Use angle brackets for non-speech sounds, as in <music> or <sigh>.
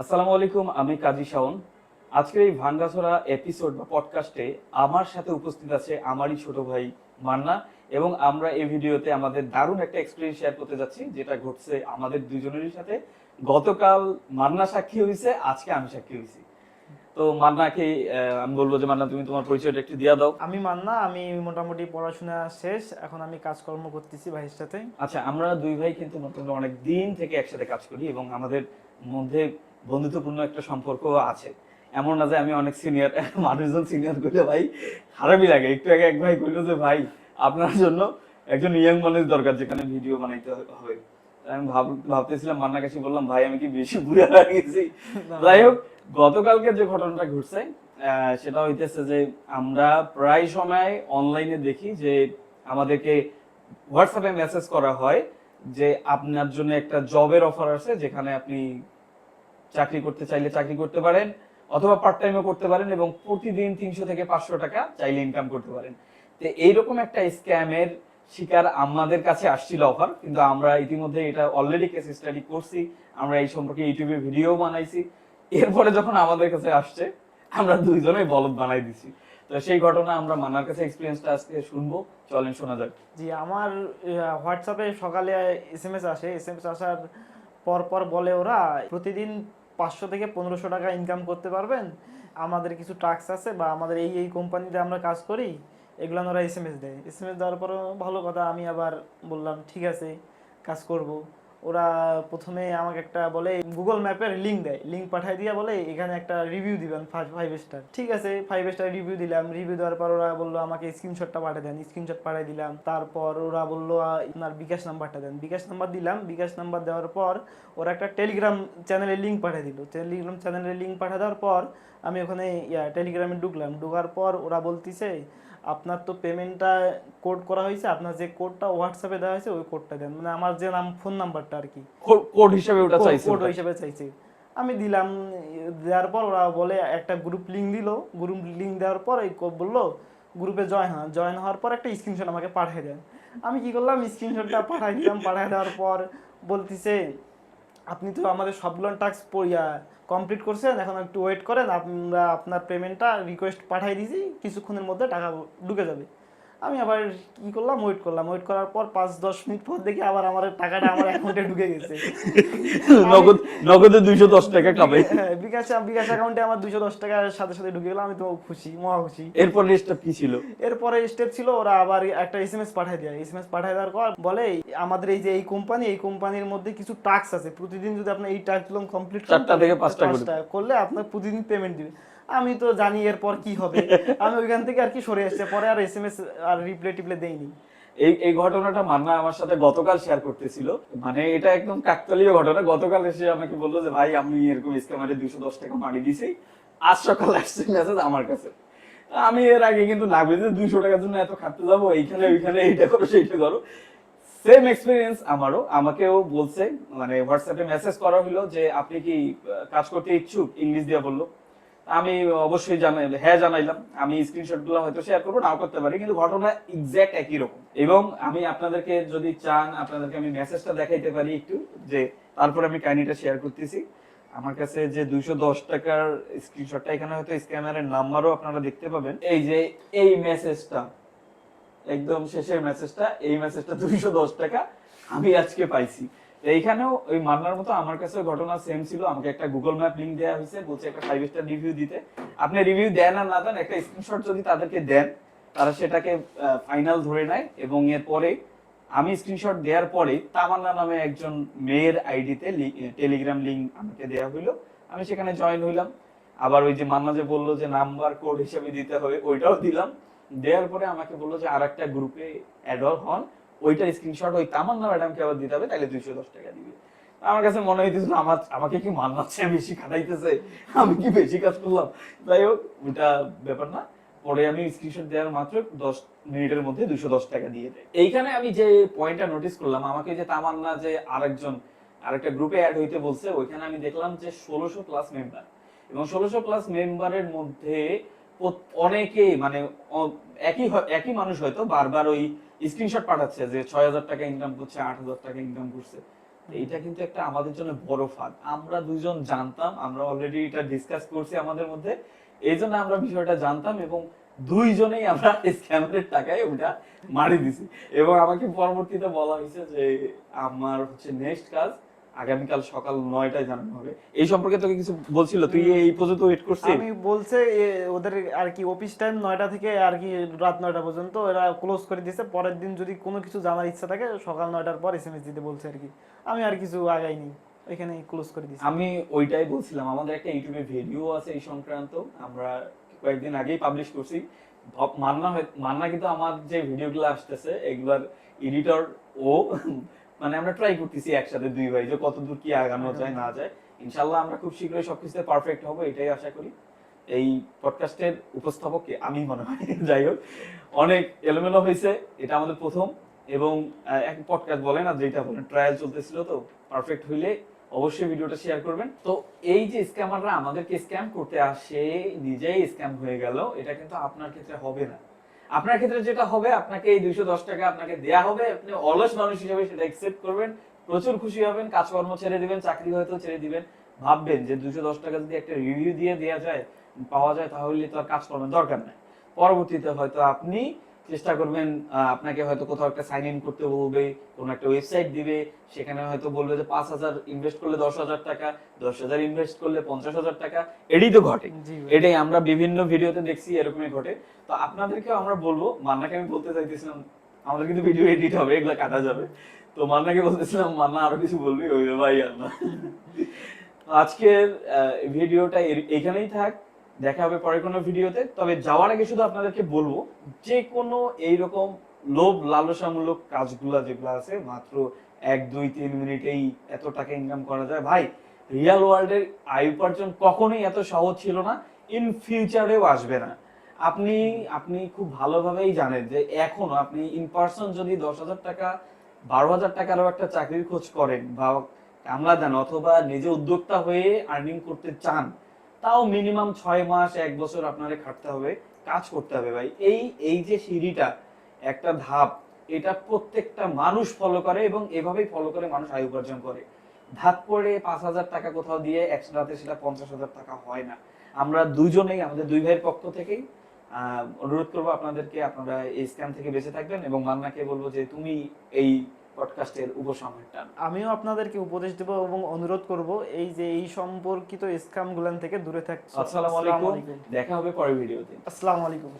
আসসালামু আলাইকুম আমি কাজী শাওন। আজকের এই ভাঙ্গাছড়া এপিসোড বা পডকাস্টে আমার সাথে উপস্থিত আছে আমারই ছোট ভাই মান্না এবং আমরা এই ভিডিওতে আমাদের দারুণ একটা এক্সপিরিয়েন্স শেয়ার করতে যাচ্ছি যেটা ঘটছে আমাদের দুজনেরই সাথে। গতকাল মান্না সাক্ষী হয়েছে আজকে আমি সাক্ষী হয়েছি তো মান্নাকে আমি বলব যে মান্না তুমি তোমার পরিচয়টা একটু দিয়া দাও। আমি মান্না আমি মোটামুটি পড়াশোনা শেষ এখন আমি কাজকর্ম করতেছি ভাইয়ের সাথে। আচ্ছা আমরা দুই ভাই কিন্তু মোটামুটি অনেক দিন থেকে একসাথে কাজ করি এবং আমাদের মধ্যে বন্ধুত্বপূর্ণ একটা সম্পর্ক আছে। এমন না যে আমি অনেক সিনিয়র মানুষজন সিনিয়র করলে ভাই খারাপই লাগে। একটু আগে এক ভাই কইলো যে ভাই আপনার জন্য একজন ইয়াং মানুষ দরকার যেখানে ভিডিও বানাইতে হবে। আমি ভাব ভাবতেছিলাম মান্না কাছে বললাম ভাই আমি কি বেশি বুড়া হয়ে গেছি? যাই হোক গতকালকে যে ঘটনাটা ঘটছে সেটা হইতেছে যে আমরা প্রায় সময় অনলাইনে দেখি যে আমাদেরকে হোয়াটসঅ্যাপে মেসেজ করা হয় যে আপনার জন্য একটা জবের অফার আছে যেখানে আপনি চাকরি করতে চাইলে চাকরি করতে পারেন অথবা পার্ট টাইমও করতে পারেন এবং প্রতিদিন তিনশো থেকে পাঁচশো টাকা চাইলে ইনকাম করতে পারেন। তো এইরকম একটা স্ক্যামের শিকার আমাদের কাছে আসছিল অফার কিন্তু আমরা ইতিমধ্যে এটা অলরেডি কেস স্টাডি করছি, আমরা এই সম্পর্কে ইউটিউবে ভিডিও বানাইছি। এরপরে যখন আমাদের কাছে আসছে, আমরা দুইজনেই বলদ বানাই দিছি। তো সেই ঘটনা আমরা মানার কাছে এক্সপিরিয়েন্সটা আজকে শুনব। চলেন শোনা যাক। জি, আমার হোয়াটসঅ্যাপে সকালে এস এম এস আসে। এস এম এস আসার পর পর বলে ওরা, প্রতিদিন পাঁচশো থেকে পনেরোশো টাকা ইনকাম করতে পারবেন। আমাদের কিছু টাস্ক আছে বা আমাদের এই এই কোম্পানিতে আমরা কাজ করি, এগুলো ওরা এস এম এস দেয়। এস এম এস দেওয়ার পরও ভালো কথা, আমি আবার বললাম, ঠিক আছে, কাজ করব। ওরা প্রথমে আমাকে একটা বলে গুগল ম্যাপের লিঙ্ক দেয়। লিঙ্ক পাঠাই দিয়ে বলে, এখানে একটা রিভিউ দিবেন ফার্স্ট ফাইভ স্টার ঠিক আছে ফাইভ স্টার রিভিউ দিলাম। রিভিউ দেওয়ার পর ওরা বলল, আমাকে স্ক্রিনশটটা পাঠিয়ে দেন। স্ক্রিনশট পাঠিয়ে দিলাম। তারপর ওরা বলল আপনার বিকাশ নাম্বারটা দেন। বিকাশ নাম্বার দিলাম। বিকাশ নাম্বার দেওয়ার পর ওরা একটা টেলিগ্রাম চ্যানেলের লিঙ্ক পাঠিয়ে দিল। টেলিগ্রাম চ্যানেলের লিঙ্ক পাঠিয়ে দেওয়ার পর আমি ওখানে টেলিগ্রামে ঢুকলাম। ঢোকার পর ওরা বলতিছে আপনার তো পেমেন্টটা কোড করা হয়েছে আপনার যে কোডটা হোয়াটসঅ্যাপে দেওয়া হয়েছে ওই কোডটা দেন। মানে আমার যে নাম ফোন নাম্বারটা আর কি। কোড হিসেবে ওটা চাইছে কোড হিসেবে চাইছে। আমি দিলাম দেওয়ার পর ওরা বলে একটা গ্রুপ লিঙ্ক দিল। গ্রুপ লিঙ্ক দেওয়ার পর এই বলল গ্রুপে জয়েন হন। জয়েন হওয়ার পর একটা স্ক্রিনশট আমাকে পাঠিয়ে দেন। আমি কি করলাম স্ক্রিনশটটা পাঠাই দিলাম। পাঠিয়ে দেওয়ার পর বলতিছে আপনি তো আমাদের সবগুলো টাস্ক পড়িয়া কমপ্লিট করছেন, এখন একটু ওয়েট করেন, আমরা আপনার পেমেন্টটা রিকোয়েস্ট পাঠাই দিয়েছি কিছুক্ষণের মধ্যে টাকা ঢুকে যাবে। আমি আবার কি করলাম? ওয়েট করলাম। ওয়েট করার পর পাঁচ দশ মিনিট পর দেখি আবার আমার টাকাটা আমার অ্যাকাউন্টে ঢুকে গেছে। <laughs> নগদ নগদে দুইশো দশ টাকা <laughs> হ্যাঁ, বিকাশ বিকাশ অ্যাকাউন্টে আমার দুশো দশ টাকার সাথে সাথে ঢুকে গেল আমি তো খুশি মহা খুশি। এরপর লিস্টটা কি ছিল? এরপরে স্টেপ ছিল ওরা আবার একটা এস এম এস পাঠাই দেয়। এস এম এস পাঠাই দেওয়ার পর বলে আমাদের এই যে এই কোম্পানি এই কোম্পানির মধ্যে কিছু টাস্ক আছে। প্রতিদিন যদি আপনি এই টাস্কগুলো কমপ্লিট চারটা থেকে পাঁচটা করে। করলে আপনার প্রতিদিন পেমেন্ট দিবে। আমি তো জানি এরপর কি হবে। আমি ওইখান থেকে আর কি সরে এসেছে, পরে আর এস এম এস আর রিপ্লে টিপ্লে দেইনি। এই এই ঘটনাটা মান্না আমার সাথে গতকাল শেয়ার করতেছিল। মানে এটা একদম কাকতালীয় ঘটনা। গতকাল এসে আমাকে বলল যে, ভাই, আমি এরকম স্ক্যামারে দুশো দশ টাকা মারি দিছি। আজ সকাল আসছে মেসেজ আমার কাছে। আমি এর আগে কিন্তু না বুঝে দুইশো টাকার জন্য এত খাটতে যাব, এইখানে, ওইখানে, এইটা করো, সেইটা করো। সেম এক্সপিরিয়েন্স আমারও। আমাকেও বলছে মানে হোয়াটসঅ্যাপে মেসেজ করা হলো যে, আপনি কি কাজ করতে ইচ্ছুক? ইংলিশ দিয়ে বলল। আমি অবশ্যই জানাই হ্যাঁ জানাইলাম। আমি স্ক্রিনশটগুলো হয়তো শেয়ার করব, নাও করতে পারি, কিন্তু ঘটনা এক্সাক্ট একই রকম। এবং আমি আপনাদেরকে যদি চান, আপনাদেরকে আমি মেসেজটা দেখাইতে পারি একটু, যে তারপর আমি কাহিনীটা শেয়ার করতেছি। আমার কাছে যে দুইশো দশ টাকার স্ক্রিনশটটা এখানে হয়তো স্ক্যানারের নাম্বারও আপনারা দেখতে পাবেন। এই যে এই মেসেজটা একদম শেষের মেসেজটা এই মেসেজটা দুইশো দশ টাকা আমি আজকে পাইছি। এইখানেও ওই মান্নার মতো আমার কাছে ঘটনা সেম ছিল। আমাকে একটা গুগল ম্যাপ লিংক দেওয়া হয়েছে, বলছে একটা ফাইভ স্টার রিভিউ দিতে। আপনি রিভিউ দেন আর না দেন, একটা স্ক্রিনশট যদি তাদেরকে দেন, তারা সেটাকে ফাইনাল ধরে নেয় এবং এরপরে আমি স্ক্রিনশট দেওয়ার পরে তামান্না নামে একজন মেয়ের আইডিতে টেলিগ্রাম লিংক আমাকে দেওয়া হইল। আমি সেখানে জয়েন হইলাম। আবার ওই যে মান্না যে বলল যে নাম্বার কোড হিসেবে দিতে হবে, ওইটাও দিলাম। দেওয়ার পরে আমাকে বলল যে আর একটা গ্রুপে অ্যাড হন। ওইটার স্ক্রিনশট ওই তামান্না ম্যাডামকে আবার দিতে হবে তাহলে দুইশো দশ টাকা দিবে। আমার কাছে মনে হইতেছিল, আমার, আমাকে কি মান্নাচ্ছে বেশি খাটাইতেছে, আমি কি বেশি কাজ করলাম? যাই হোক, ওইটা ব্যাপার না। পরে আমি স্ক্রিনশট দেওয়ার মাত্র দশ মিনিটের মধ্যে দুশো দশ টাকা দিয়ে দেয়। এইখানে আমি যে পয়েন্টটা নোটিস করলাম, আমাকে যে তামান্না যে আরেকজন, আরেকটা গ্রুপে অ্যাড হইতে বলছে, ওইখানে আমি দেখলাম যে ষোলোশো প্লাস মেম্বার এবং ষোলোশো প্লাস মেম্বারের মধ্যে অনেকেই মানে একই একই মানুষ হয়তো বারবার ওই স্ক্রিনশট পাঠাচ্ছে যে ছয় হাজার টাকা ইনকাম করছে আট হাজার টাকা ইনকাম করছে। এইটা কিন্তু একটা আমাদের জন্য বড় ফাঁদ। আমরা দুজন জানতাম আমরা অলরেডি এটা ডিসকাস করছি আমাদের মধ্যে। এই জন্য আমরা বিষয়টা জানতাম এবং দুইজনেই আমরা <laughs> স্ক্যামের টাকায় ওটা মারি দিছি। এবং আমাকে পরবর্তীতে বলা হয়েছে যে আমার হচ্ছে নেক্সট কাজ আগামীকাল সকাল নয়টায় জানানো হবে। এই সম্পর্কে তোকে কিছু বলছিল? তুই এই পর্যন্ত ওয়েট করছিস? আমি বলছে ওদের আর কি অফিস টাইম নয়টা থেকে আর কি রাত নয়টা পর্যন্ত এরা ক্লোজ করে দিয়েছে। পরের দিন যদি কোনো কিছু জানার ইচ্ছা থাকে সকাল নয়টার পর এসএমএস দিতে বলছে আর কি। আমি আর কিছু আগাইনি। ওইখানে ক্লোজ করে দিয়েছি। আমি ওইটাই বলছিলাম। আমাদের একটা ইউটিউবে ভিডিও আছে এই সংক্রান্ত। আমরা কয়েকদিন আগেই পাবলিশ করছি। মান্না মান্না কিন্তু আমার যে ভিডিওগুলো আসতেছে এগুলার এডিটর ও মানে আমরা ট্রাই করতেছি একসাথে দুই ভাই যে কতদূর কি আগানো যায়, না যায়। ইনশাল্লাহ আমরা খুব শীঘ্রই সবকিছুতে পারফেক্ট হব, এটাই আশা করি। এই পডকাস্টের উপস্থাপককে আমি মনে হয়, <laughs> যাই হোক, অনেক এলোমেলো হয়েছে, এটা আমাদের প্রথম। এবং এক পডকাস্ট বলে না, যেটা বলেন ট্রায়াল চলতেছিল তো পারফেক্ট হইলে অবশ্যই ভিডিওটা শেয়ার করবেন। তো এই যে স্ক্যামাররা আমাদেরকে স্ক্যাম করতে আসে, নিজেই স্ক্যাম হয়ে গেল, এটা কিন্তু আপনার ক্ষেত্রে হবে না। আপনার ক্ষেত্রে যেটা হবে, আপনাকে এই দুইশো দশ টাকা আপনাকে দেয়া হবে। আপনি অলস মানুষ হিসেবে সেটা অ্যাকসেপ্ট করবেন। প্রচুর খুশি হবেন, কাজকর্ম ছেড়ে দিবেন, চাকরি হয়তো ছেড়ে দিবেন। ভাববেন যে দুশো দশ টাকা যদি একটা রিভিউ দিয়ে দেওয়া যায়, পাওয়া যায়, তাহলে তো আর কাজকর্মের দরকার নাই। পরবর্তীতে হয়তো আপনি চেষ্টা করবেন আপনাকে হয়তো কোথাও একটা সাইন ইন করতে বলবে কোনো একটা ওয়েবসাইট দিবে সেখানে হয়তো বলবে যে পাঁচ হাজার ইনভেস্ট করলে দশ হাজার টাকা দশ হাজার ইনভেস্ট করলে পঞ্চাশ হাজার টাকা এটাই তো ঘটে। এটাই আমরা বিভিন্ন ভিডিওতে দেখছি এরকমই ঘটে। তো আপনাদেরকেও আমরা বলব মান্নাকে আমি বলতে চাইতেছিলাম আমাদের কিন্তু ভিডিও এডিট হবে এগুলো কাটা যাবে। তো মান্নাকে বলতেছিলাম মান্না আরও কিছু বলবি? ওই ভাই আল্লাহ। আজকের ভিডিওটা এখানেই থাক। দেখা হবে পরে কোনো ভিডিওতে। তবে যাওয়ার আগে শুধু আপনাদেরকে বলব যে কোনো এইরকম লোভ লালসামূলক কাজগুলা যেগুলো আছে, মাত্র এক, দুই, তিন মিনিটেই এত টাকা ইনকাম করা যায়। ভাই রিয়েল ওয়ার্ল্ডের আয় উপার্জন কখনোই এত সহজ ছিল না ইন ফিউচারেও আসবে না। আপনি আপনি খুব ভালোভাবেই জানেন যে এখনও আপনি ইন পার্সন যদি দশ হাজার টাকা, বারো হাজার টাকারও একটা চাকরির খোঁজ করেন বা কামলা দেন অথবা নিজে উদ্যোক্তা হয়ে আর্নিং করতে চান তাও মিনিমাম ছয় মাস, এক বছর আপনারে খাটতে হবে, কাজ করতে হবে ভাই। এই এই যে সিঁড়িটা, একটা ধাপ, এটা প্রত্যেকটা মানুষ ফলো করে এবং এভাবেই ফলো করে মানুষ আয় উপার্জন করে। ধাপ করে পাঁচ হাজার টাকা কোথাও দিয়ে একসাথে সেটা পঞ্চাশ হাজার টাকা হয় না। আমরা দুজনেই আমাদের দুই ভাইয়ের পক্ষ থেকেই অনুরোধ করব আপনাদেরকে, আপনারা এই স্ক্যাম থেকে বেঁচে থাকবেন এবং মান্নাকে বলব যে, তুমি এই পডকাস্টের উপসংহারটা। আমিও আপনাদেরকে উপদেশ দেব এবং অনুরোধ করব এই যে এই সম্পর্কিত স্ক্যাম গুলান থেকে দূরে থাকতে আসসালামু আলাইকুম। দেখা হবে পরের ভিডিওতে। আসসালামু আলাইকুম।